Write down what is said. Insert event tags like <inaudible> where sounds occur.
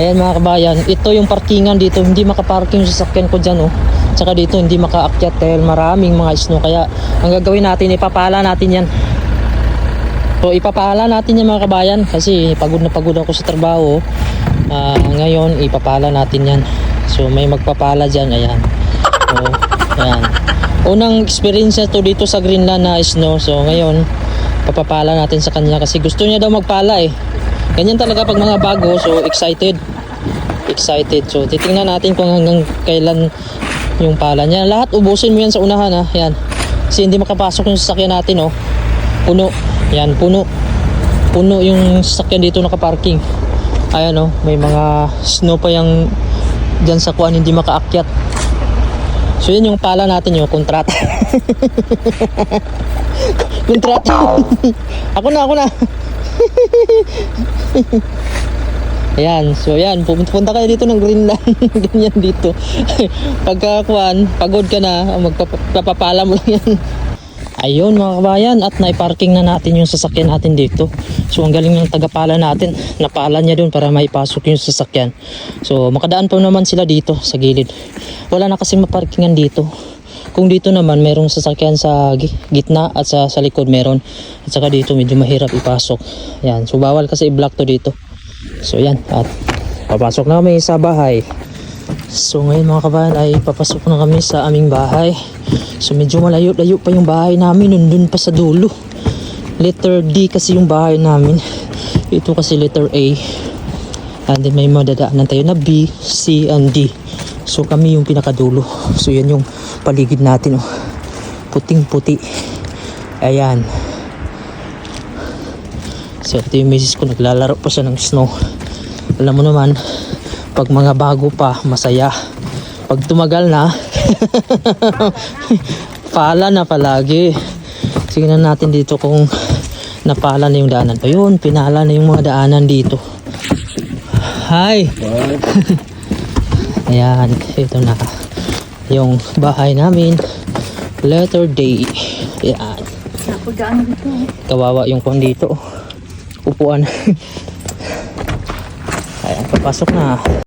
Ayan mga kabayan, ito yung parkingan dito. Hindi makaparking yung sasakyan ko dyan oh. Tsaka dito hindi makaakyat dahil maraming mga snow. Kaya ang gagawin natin, ipapala natin yan. So ipapala natin yan mga kabayan kasi pagod na pagod ako sa trabaho. Ah, ngayon ipapala natin yan. So may magpapala dyan, ayan. So, ayan. Unang experience to dito sa Greenland na snow. So ngayon, papapala natin sa kanya kasi gusto niya daw magpala eh. Ganyan talaga pag mga bago, so excited. Excited. So titingnan natin kung hanggang kailan yung pala niya. Lahat ubusin mo yan sa unahan ha. Yan. Kasi hindi makapasok yung sasakyan natin oh. Puno. Yan, puno. Puno yung sasakyan dito nakaparking. Ayan oh, may mga snow pa yung dyan sa kuan hindi makaakyat. So yun yung pala natin yung kontrata. <laughs> kontrata. <laughs> ako na, ako na. <laughs> Ayan, so yan, pumunta punta kayo dito ng Greenland. <laughs> Ganyan dito. <laughs> Pagka kuan, pagod ka na, magpapapala mo lang yan. Ayun mga kabayan, at naiparking na natin yung sasakyan natin dito. So ang galing ng tagapala natin, napala niya doon para maipasok yung sasakyan. So makadaan pa naman sila dito sa gilid. Wala na kasi maparkingan dito. Kung dito naman merong sasakyan sa gi- gitna at sa, sa likod meron. At saka dito medyo mahirap ipasok. Yan, so bawal kasi i-block to dito. So yan, at papasok na kami sa bahay. So ngayon mga kabayan ay papasok na kami sa aming bahay. So medyo malayo-layo pa yung bahay namin, nandun pa sa dulo. Letter D kasi yung bahay namin. Ito kasi letter A. And then may madadaanan tayo na B, C, and D. So kami yung pinakadulo. So yan yung paligid natin. Oh. Puting-puti. Ayan. So ito yung misis ko naglalaro pa siya ng snow. Alam mo naman, pag mga bago pa, masaya. Pag tumagal na, <laughs> pala na palagi. Tingnan natin dito kung napala na yung daanan. Ayun, pinala na yung mga daanan dito. Hi! <laughs> Ayan, ito na. Yung bahay namin. Letter day. Ayan. Napagdaan dito. Kawawa yung kwan dito. Upuan. <laughs> Ayan, papasok na.